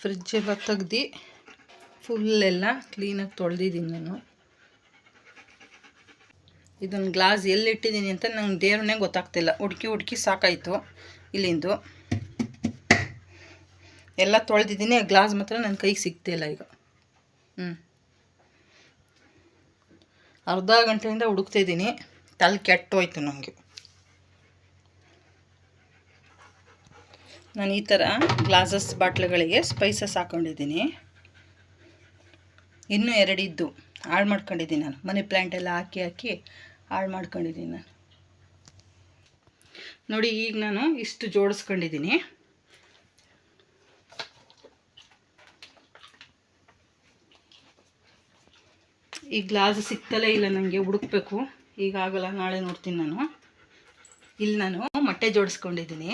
Fridge ಎಲ್ಲ ತೆಗ್ದು ಫುಲ್ಲೆಲ್ಲ ಕ್ಲೀನಾಗಿ ತೊಳೆದಿದ್ದೀನಿ ನಾನು. ಇದೊಂದು ಗ್ಲಾಸ್ ಎಲ್ಲಿಟ್ಟಿದ್ದೀನಿ ಅಂತ ನಂಗೆ ದೇವ್ರನ್ನೇ ಗೊತ್ತಾಗ್ತಿಲ್ಲ. ಹುಡುಕಿ ಹುಡುಕಿ ಸಾಕಾಯಿತು ಇಲ್ಲಿಂದು. ಎಲ್ಲ ತೊಳೆದಿದ್ದೀನಿ, ಆ ಗ್ಲಾಸ್ ಮಾತ್ರ ನನ್ನ ಕೈಗೆ ಸಿಗ್ತಿಲ್ಲ ಈಗ. ಹ್ಞೂ ಅರ್ಧ ಗಂಟೆಯಿಂದ ಹುಡುಕ್ತಿದ್ದೀನಿ ತಲೆ ಕೆಟ್ಟೋಯ್ತು ನನಗೆ ನಾನು ಈ ಥರ ಗ್ಲಾಸಸ್ ಬಾಟ್ಲುಗಳಿಗೆ ಸ್ಪೈಸಸ್ ಹಾಕ್ಕೊಂಡಿದ್ದೀನಿ ಇನ್ನೂ ಎರಡಿದ್ದು ಹಾಳು ಮಾಡ್ಕೊಂಡಿದ್ದೀನಿ ನಾನು. ಮನಿ ಪ್ಲ್ಯಾಂಟೆಲ್ಲ ಹಾಕಿ ಹಾಕಿ ಹಾಳು ಮಾಡ್ಕೊಂಡಿದ್ದೀನಿ ನಾನು. ನೋಡಿ, ಈಗ ನಾನು ಇಷ್ಟು ಜೋಡಿಸ್ಕೊಂಡಿದ್ದೀನಿ. ಈ ಗ್ಲಾಸ್ ಸಿಗ್ತಲೇ ಇಲ್ಲ ನನಗೆ ಹುಡುಕ್ಬೇಕು. ಈಗ ಆಗಲ್ಲ ನಾಳೆ ನೋಡ್ತೀನಿ ನಾನು. ಇಲ್ಲಿ ನಾನು ಮೊಟ್ಟೆ ಜೋಡಿಸ್ಕೊಂಡಿದ್ದೀನಿ.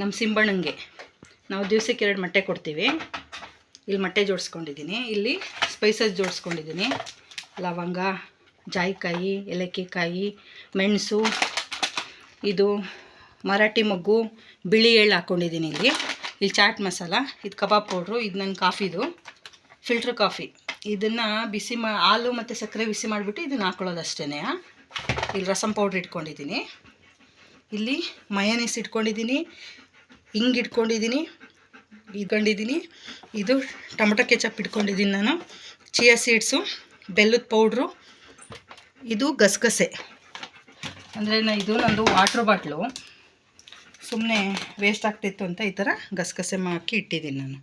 ನಮ್ಮ ಸಿಂಬಣ್ಣಂಗೆ. ನಾವು ದಿವ್ಸಕ್ಕೆ ಎರಡು ಮೊಟ್ಟೆ ಕೊಡ್ತೀವಿ. ಇಲ್ಲಿ ಮೊಟ್ಟೆ ಜೋಡಿಸ್ಕೊಂಡಿದ್ದೀನಿ. ಇಲ್ಲಿ ಸ್ಪೈಸಸ್ ಜೋಡಿಸ್ಕೊಂಡಿದ್ದೀನಿ. ಲವಂಗ, ಜಾಯಿಕಾಯಿ, ಏಲಕ್ಕಿಕಾಯಿ, ಮೆಣಸು, ಇದು ಮರಾಠಿ ಮೊಗ್ಗು, ಬಿಳಿ ಎಳ್ಳು ಹಾಕ್ಕೊಂಡಿದ್ದೀನಿ ಇಲ್ಲಿ. ಇಲ್ಲಿ ಚಾಟ್ ಮಸಾಲ, ಇದು ಕಬಾಬ್ ಪೌಡ್ರು, ಇದು ನನ್ನ ಕಾಫಿದು. Filter coffee. ಇದನ್ನು ಬಿಸಿ ಮಾ, ಹಾಲು ಮತ್ತು ಸಕ್ಕರೆ ಬಿಸಿ ಮಾಡಿಬಿಟ್ಟು ಇದನ್ನು ಹಾಕ್ಕೊಳ್ಳೋದು ಅಷ್ಟೇ ಇಲ್ಲಿ ರಸಂ ಪೌಡ್ರ್ ಇಟ್ಕೊಂಡಿದ್ದೀನಿ. ಇಲ್ಲಿ ಮಯನೀಸ್ ಇಟ್ಕೊಂಡಿದ್ದೀನಿ. ಹಿಂಗೆ ಇಟ್ಕೊಂಡಿದ್ದೀನಿ ಇಟ್ಕೊಂಡಿದ್ದೀನಿ ಇದು ಟೊಮೆಟೊ ಕೆಚಪ್ ಇಟ್ಕೊಂಡಿದ್ದೀನಿ ನಾನು. ಚಿಯಾ ಸೀಡ್ಸು, ಬೆಲ್ಲದ ಪೌಡ್ರು, ಇದು ಗಸಗಸೆ. ಅಂದರೆ ನಾ ಇದು ನಂದು ವಾಟ್ರ್ ಬಾಟ್ಲು. ಸುಮ್ಮನೆ ವೇಸ್ಟ್ ಆಗ್ತಿತ್ತು ಅಂತ ಈ ಥರ ಗಸಗಸೆ ಹಾಕಿ ಇಟ್ಟಿದ್ದೀನಿ ನಾನು.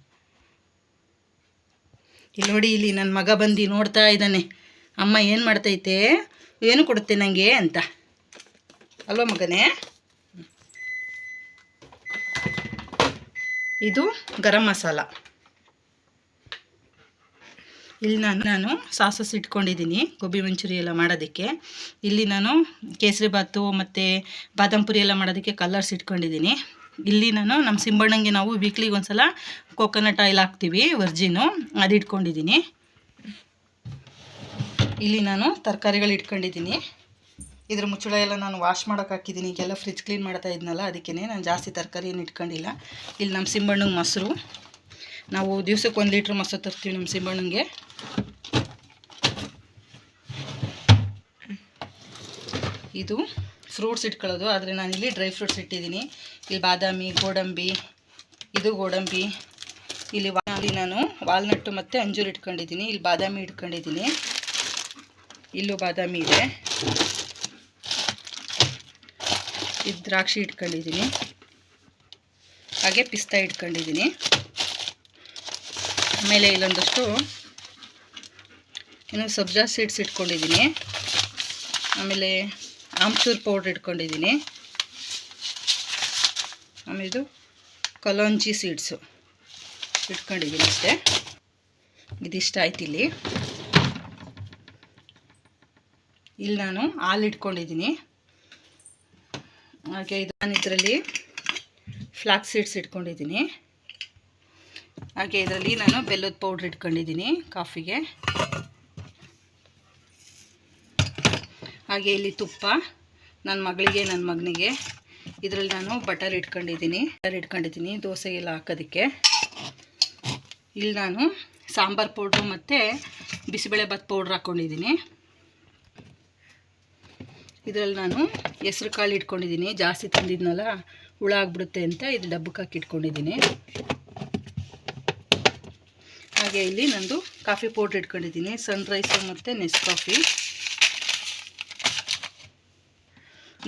ಇಲ್ಲಿ ನೋಡಿ, ಇಲ್ಲಿ ನನ್ನ ಮಗ ಬಂದು ನೋಡ್ತಾ ಇದ್ದಾನೆ. ಅಮ್ಮ ಏನು ಮಾಡ್ತೈತೆ? ಏನು ಕೊಡುತ್ತೆ ನನಗೆ ಅಂತ. ಅಲ್ವ ಮಗನೇ? ಇದು ಗರಂ ಮಸಾಲ. ಇಲ್ಲಿ ನಾನು ನಾನು ಸಾಸಸ್ ಇಟ್ಕೊಂಡಿದ್ದೀನಿ, ಗೋಬಿ ಮಂಚೂರಿ ಎಲ್ಲ ಮಾಡೋದಕ್ಕೆ. ಇಲ್ಲಿ ನಾನು ಕೇಸರಿ ಬಾತು ಮತ್ತು ಬಾದಾಮ್ ಪುರಿ ಎಲ್ಲ ಮಾಡೋದಕ್ಕೆ ಕಲರ್ಸ್ ಇಟ್ಕೊಂಡಿದ್ದೀನಿ. ಇಲ್ಲಿ ನಾನು ನಮ್ಮ ಸಿಂಬಣ್ಣಂಗೆ ನಾವು ವೀಕ್ಲಿಗೆ ಒಂದು ಸಲ ಕೋಕೋನಟ್ ಆಯಿಲ್ ಹಾಕ್ತೀವಿ ವರ್ಜಿನು ಅದು ಇಟ್ಕೊಂಡಿದ್ದೀನಿ. ಇಲ್ಲಿ ನಾನು ತರಕಾರಿಗಳು ಇಟ್ಕೊಂಡಿದ್ದೀನಿ. ಇದ್ರ ಮುಚ್ಚಳ ಎಲ್ಲ ನಾನು ವಾಶ್ ಮಾಡೋಕೆ ಹಾಕಿದ್ದೀನಿ ಈಗೆಲ್ಲ ಫ್ರಿಜ್ ಕ್ಲೀನ್ ಮಾಡ್ತಾ ಇದ್ನಲ್ಲ ಅದಕ್ಕೇ ನಾನು ಜಾಸ್ತಿ ತರಕಾರಿ ಏನು ಇಟ್ಕೊಂಡಿಲ್ಲ. ಇಲ್ಲಿ ನಮ್ಮ ಸಿಂಬಣ್ಣಂಗೆ ಮೊಸರು. ನಾವು ದಿವ್ಸಕ್ಕೆ ಒಂದು ಲೀಟ್ರ್ ಮೊಸರು ತರ್ತೀವಿ ನಮ್ಮ ಸಿಂಬಣ್ಣಂಗೆ. ಇದು ಫ್ರೂಟ್ಸ್ ಇಟ್ಕೊಳ್ಳೋದು. ಆದರೆ ನಾನಿಲ್ಲಿ ಡ್ರೈ ಫ್ರೂಟ್ಸ್ ಇಟ್ಟಿದ್ದೀನಿ ಇಲ್ಲಿ ಬಾದಾಮಿ, ಗೋಡಂಬಿ, ಇದು ಗೋಡಂಬಿ. ಇಲ್ಲಿ ವಾಲಿ ನಾನು ವಾಲ್ನಟ್ಟು ಮತ್ತು ಅಂಜೂರು ಇಟ್ಕೊಂಡಿದ್ದೀನಿ ಇಲ್ಲಿ ಬಾದಾಮಿ ಇಟ್ಕೊಂಡಿದ್ದೀನಿ ಇಲ್ಲೂ ಬಾದಾಮಿ ಇದೆ. ಇದು ದ್ರಾಕ್ಷಿ ಇಟ್ಕೊಂಡಿದ್ದೀನಿ. ಹಾಗೆ ಪಿಸ್ತಾ ಇಟ್ಕೊಂಡಿದ್ದೀನಿ. ಆಮೇಲೆ ಇಲ್ಲೊಂದಷ್ಟು ಇನ್ನು ಸಬ್ಜಾ ಸೀಡ್ಸ್ ಇಟ್ಕೊಂಡಿದ್ದೀನಿ. ಆಮೇಲೆ ಆಮ್ಚೂರ್ ಪೌಡ್ರ್ ಇಟ್ಕೊಂಡಿದ್ದೀನಿ. ಆಮೇಲೆ ಇದು ಕಲೋಂಜಿ ಸೀಡ್ಸು ಇಟ್ಕೊಂಡಿದ್ದೀನಿ ಅಷ್ಟೇ. ಇದಿಷ್ಟ ಆಯ್ತು ಇಲ್ಲಿ. ಇಲ್ಲಿ ನಾನು ಹಾಲು ಇಟ್ಕೊಂಡಿದ್ದೀನಿ. ಹಾಗೆ ಇದು ನಾನು ಇದರಲ್ಲಿ ಫ್ಲಾಕ್ಸ್ ಸೀಡ್ಸ್ ಇಟ್ಕೊಂಡಿದ್ದೀನಿ. ಹಾಗೆ ಇದರಲ್ಲಿ ನಾನು ಬೆಲ್ಲದ ಪೌಡ್ರ್ ಇಟ್ಕೊಂಡಿದ್ದೀನಿ ಕಾಫಿಗೆ ಹಾಗೆ ಇಲ್ಲಿ ತುಪ್ಪ ನನ್ನ ಮಗಳಿಗೆ ನನ್ನ ಮಗನಿಗೆ. ಇದರಲ್ಲಿ ನಾನು ಬಟರ್ ಇಟ್ಕೊಂಡಿದ್ದೀನಿ. ಬಟರ್ ಇಟ್ಕೊಂಡಿದ್ದೀನಿ, ದೋಸೆಗೆಲ್ಲ ಹಾಕೋದಕ್ಕೆ. ಇಲ್ಲಿ ನಾನು ಸಾಂಬಾರು ಪೌಡ್ರು ಮತ್ತು ಬಿಸಿಬೇಳೆ ಭಾತ್ ಪೌಡ್ರ್ ಹಾಕ್ಕೊಂಡಿದ್ದೀನಿ ಇದರಲ್ಲಿ ನಾನು ಹೆಸ್ರು ಕಾಳು ಇಟ್ಕೊಂಡಿದ್ದೀನಿ. ಜಾಸ್ತಿ ತಂದಿದ್ನಲ್ಲ, ಹುಳ ಆಗಿಬಿಡುತ್ತೆ ಅಂತ ಇದು ಡಬ್ಬಕ್ಕೆ ಹಾಕಿ ಇಟ್ಕೊಂಡಿದ್ದೀನಿ. ಹಾಗೆ ಇಲ್ಲಿ ನಂದು ಕಾಫಿ ಪೌಡ್ರ್ ಇಟ್ಕೊಂಡಿದ್ದೀನಿ. ಸನ್ರೈಸು ಮತ್ತು ನೆಸ್ ಕಾಫಿ.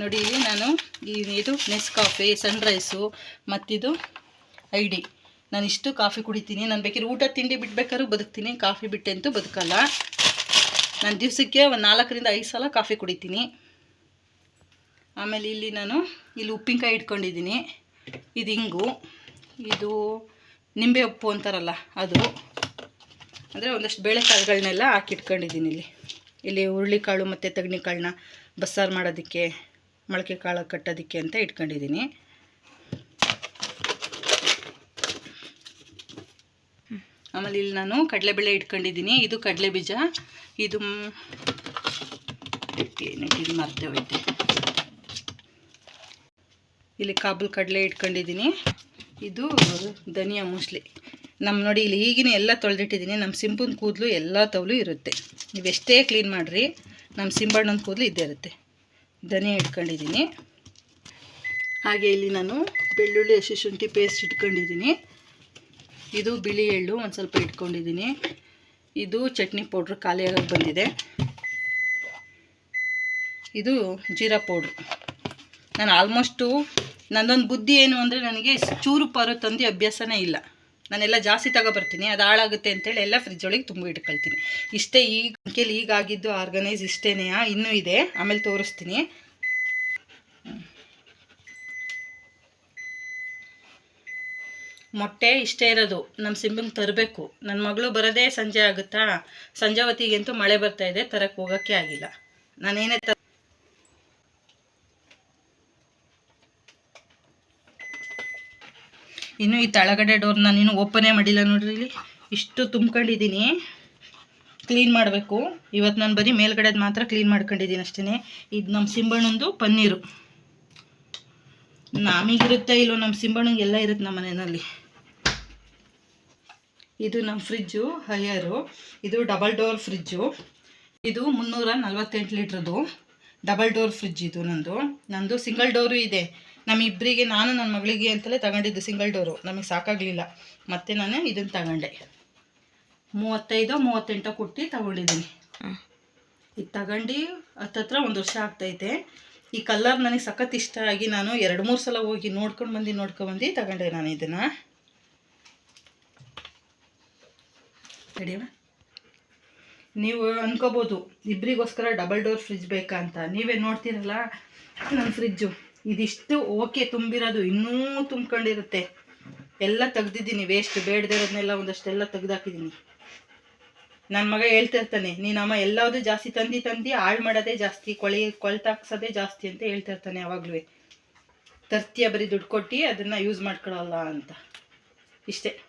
ನೋಡಿ, ಇಲ್ಲಿ ನಾನು ಇದು ನೆಸ್ ಕಾಫಿ ಸನ್ರೈಸು ಮತ್ತಿದು ಐ ಡಿ ನಾನು ಇಷ್ಟು ಕಾಫಿ ಕುಡಿತೀನಿ. ನಾನು ಬೇಕಿದ್ರೆ ಊಟ ತಿಂಡಿ ಬಿಡ್ಬೇಕಾದ್ರೂ ಬದುಕ್ತೀನಿ. ಕಾಫಿ ಬಿಟ್ಟೆ ಅಂತೂ ಬದುಕಲ್ಲ. ನಾನು ದಿವಸಕ್ಕೆ ಒಂದು ನಾಲ್ಕರಿಂದ ಐದು ಸಲ ಕಾಫಿ ಕುಡಿತೀನಿ. ಆಮೇಲೆ ಇಲ್ಲಿ ನಾನು ಇಲ್ಲಿ ಉಪ್ಪಿನಕಾಯಿ ಇಟ್ಕೊಂಡಿದ್ದೀನಿ. ಇದು ಹಿಂಗು ಇದು ನಿಂಬೆ ಉಪ್ಪು ಅಂತಾರಲ್ಲ ಅದು. ಅಂದರೆ ಒಂದಷ್ಟು ಬೇಳೆಕಾಳುಗಳನ್ನೆಲ್ಲ ಹಾಕಿಟ್ಕೊಂಡಿದ್ದೀನಿ ಇಲ್ಲಿ. ಇಲ್ಲಿ ಹುರುಳಿಕಾಳು ಮತ್ತು ತಗಣಿಕಾಳನ್ನ ಬಸ್ಸಾರು ಮಾಡೋದಕ್ಕೆ, ಮೊಳಕೆ ಕಾಳು ಕಟ್ಟೋದಕ್ಕೆ ಅಂತ ಇಟ್ಕೊಂಡಿದ್ದೀನಿ. ಆಮೇಲೆ ಇಲ್ಲಿ ನಾನು ಕಡಲೆಬೇಳೆ ಇಟ್ಕೊಂಡಿದ್ದೀನಿ. ಇದು ಕಡಲೆ ಬೀಜ ಇದು ಇದು ಮರ್ತೆ ಹೋಯ್ತೆ ಇಲ್ಲಿ ಕಾಬುಲ್ ಕಡಲೆ ಇಟ್ಕೊಂಡಿದ್ದೀನಿ. ಇದು ಧನಿಯಾ ಮುಸ್ಲಿ ನಮ್ಮ ನೋಡಿ ಇಲ್ಲಿ ಈಗಿನ ಎಲ್ಲ ತೊಳೆದಿಟ್ಟಿದ್ದೀನಿ. ನಮ್ಮ ಸಿಂಪನ ಕೂದಲು ಎಲ್ಲ ತವಲು ಇರುತ್ತೆ. ನೀವೆಷ್ಟೇ ಕ್ಲೀನ್ ಮಾಡಿರಿ ನಮ್ಮ ಸಿಂಬಣ್ಣನ ಕೂದಲು ಇದ್ದೇ ಇರುತ್ತೆ. ಧನಿಯಾ ಇಟ್ಕೊಂಡಿದ್ದೀನಿ. ಹಾಗೆ ಇಲ್ಲಿ ನಾನು ಬೆಳ್ಳುಳ್ಳಿ, ಹಸಿ ಶುಂಠಿ ಪೇಸ್ಟ್ ಇಟ್ಕೊಂಡಿದ್ದೀನಿ. ಇದು ಬಿಳಿ ಎಳ್ಳು ಒಂದು ಸ್ವಲ್ಪ ಇಟ್ಕೊಂಡಿದ್ದೀನಿ. ಇದು ಚಟ್ನಿ ಪೌಡ್ರ್ ಖಾಲಿಯಾಗಿ ಬಂದಿದೆ. ಇದು ಜೀರಾ ಪೌಡ್ರು ನಾನು ಆಲ್ಮೋಸ್ಟು ನನ್ನೊಂದು ಬುದ್ಧಿ ಏನು ಅಂದರೆ ನನಗೆ ಚೂರು ಪಾರು ತಂದು ಅಭ್ಯಾಸನೇ ಇಲ್ಲ. ನಾನೆಲ್ಲ ಜಾಸ್ತಿ ತಗೊಬರ್ತೀನಿ, ಅದು ಹಾಳಾಗುತ್ತೆ ಅಂತೇಳಿ ಎಲ್ಲ ಫ್ರಿಜ್ ಒಳಗೆ ತುಂಬ ಇಟ್ಕೊಳ್ತೀನಿ. ಇಷ್ಟೇ ಈಗ ಕೇಳಿ ಈಗಾಗಿದ್ದು ಆರ್ಗನೈಸ್ ಇಷ್ಟೇನೇ ಇನ್ನೂ ಇದೆ, ಆಮೇಲೆ ತೋರಿಸ್ತೀನಿ. ಮೊಟ್ಟೆ ಇಷ್ಟೇ ಇರೋದು ನಮ್ಮ ಸಿಂಬಂಗೆ ತರಬೇಕು. ನನ್ನ ಮಗಳು ಬರೋದೇ ಸಂಜೆ ಆಗುತ್ತಾ? ಸಂಜೆ ಹೊತ್ತಿಗಂತೂ ಮಳೆ ಬರ್ತಾ ಇದೆ ತರಕ್ಕೆ ಹೋಗೋಕ್ಕೆ ಆಗಿಲ್ಲ. ನಾನೇನೇ ತ ಇನ್ನು ಈ ತಳಗಡೆ ಡೋರ್ ನಾನು ಓಪನ್ ಮಾಡಿಲ್ಲ ನೋಡ್ರಿ ಇಲ್ಲಿ. ಇಷ್ಟು ತುಂಬ್ಕೊಂಡಿದ್ದೀನಿ. ಕ್ಲೀನ್ ಮಾಡಬೇಕು. ಇವತ್ತು ನಾನು ಬರೀ ಮೇಲ್ಗಡೆದು ಮಾತ್ರ ಕ್ಲೀನ್ ಮಾಡ್ಕೊಂಡಿದ್ದೀನಿ ಅಷ್ಟೇ ಇದು ನಮ್ಮ ಸಿಂಬಣ್ಣಂದು ಪನ್ನೀರು. ನಮಗಿರುತ್ತೆ ಇಲ್ಲೋ ನಮ್ಮ ಸಿಂಬಣ್ಣಂಗೆ ಎಲ್ಲ ಇರುತ್ತೆ ನಮ್ಮ ಮನೆಯಲ್ಲಿ. ಇದು ನಮ್ಮ ಫ್ರಿಜ್ಜು ಹೈಯರು. ಇದು ಡಬಲ್ ಡೋರ್ ಫ್ರಿಜ್ಜು ಇದು ಮುನ್ನೂರ ನಲ್ವತ್ತೆಂಟು ಲೀಟ್ರದು ಡಬಲ್ ಡೋರ್ ಫ್ರಿಜ್ ಇದು ನಂದು. ನಂದು ಸಿಂಗಲ್ ಡೋರು ಇದೆ. ನಮ್ಮಿಬ್ಬರಿಗೆ ನಾನು ನನ್ನ ಮಗಳಿಗೆ ಅಂತಲೇ ತಗೊಂಡಿದ್ದು ಸಿಂಗಲ್ ಡೋರು ನಮಗೆ ಸಾಕಾಗಲಿಲ್ಲ. ಮತ್ತೆ ನಾನು ಇದನ್ನು ತಗೊಂಡೆ. ಮೂವತ್ತೈದೋ ಮೂವತ್ತೆಂಟೋ ಕೊಟ್ಟು ತಗೊಂಡಿದ್ದೀನಿ. ಇದು ತಗೊಂಡು ಹತ್ತತ್ರ ಒಂದು ವರ್ಷ ಆಗ್ತೈತೆ. ಈ ಕಲರ್ ನನಗೆ ಸಖತ್ ಇಷ್ಟ ಆಗಿ ನಾನು ಎರಡು ಮೂರು ಸಲ ಹೋಗಿ ನೋಡ್ಕೊಂಡು ಬಂದು ನೋಡ್ಕೊಂಡು ಬಂದು ತಗೊಂಡೆ ನಾನು ಇದನ್ನು. ತಡಿಯವ ನೀವು ಅನ್ಕೋಬೋದು ಇಬ್ಬರಿಗೋಸ್ಕರ ಡಬಲ್ ಡೋರ್ ಫ್ರಿಜ್ ಬೇಕಾ ಅಂತ. ನೀವೇ ನೋಡ್ತೀರಲ್ಲ ನನ್ನ ಫ್ರಿಜ್ಜು ಇದಿಷ್ಟು ಓಕೆ ತುಂಬಿರೋದು ಇನ್ನೂ ತುಂಬ್ಕೊಂಡಿರುತ್ತೆ. ಎಲ್ಲ ತೆಗ್ದಿದ್ದೀನಿ ವೇಸ್ಟ್ ಬೇಡದಿರೋದನ್ನೆಲ್ಲ ಒಂದಷ್ಟೆಲ್ಲ ತೆಗ್ದಾಕಿದ್ದೀನಿ. ನನ್ನ ಮಗ ಹೇಳ್ತಿರ್ತಾನೆ ನೀನಮ್ಮ ಎಲ್ಲದೂ ಜಾಸ್ತಿ ತಂದು ತಂದು ಹಾಳು ಮಾಡೋದೇ ಜಾಸ್ತಿ, ಕೊಳೆ ಕೊಳ್ತಾಕ್ಸೋದೇ ಜಾಸ್ತಿ ಅಂತ ಹೇಳ್ತಿರ್ತಾನೆ ಯಾವಾಗಲೂ. ತರ್ತೀಯ ಬರೀ ದುಡ್ಡು ಕೊಟ್ಟು ಅದನ್ನು ಯೂಸ್ ಮಾಡ್ಕೊಳಲ್ಲ ಅಂತ. ಇಷ್ಟೇ.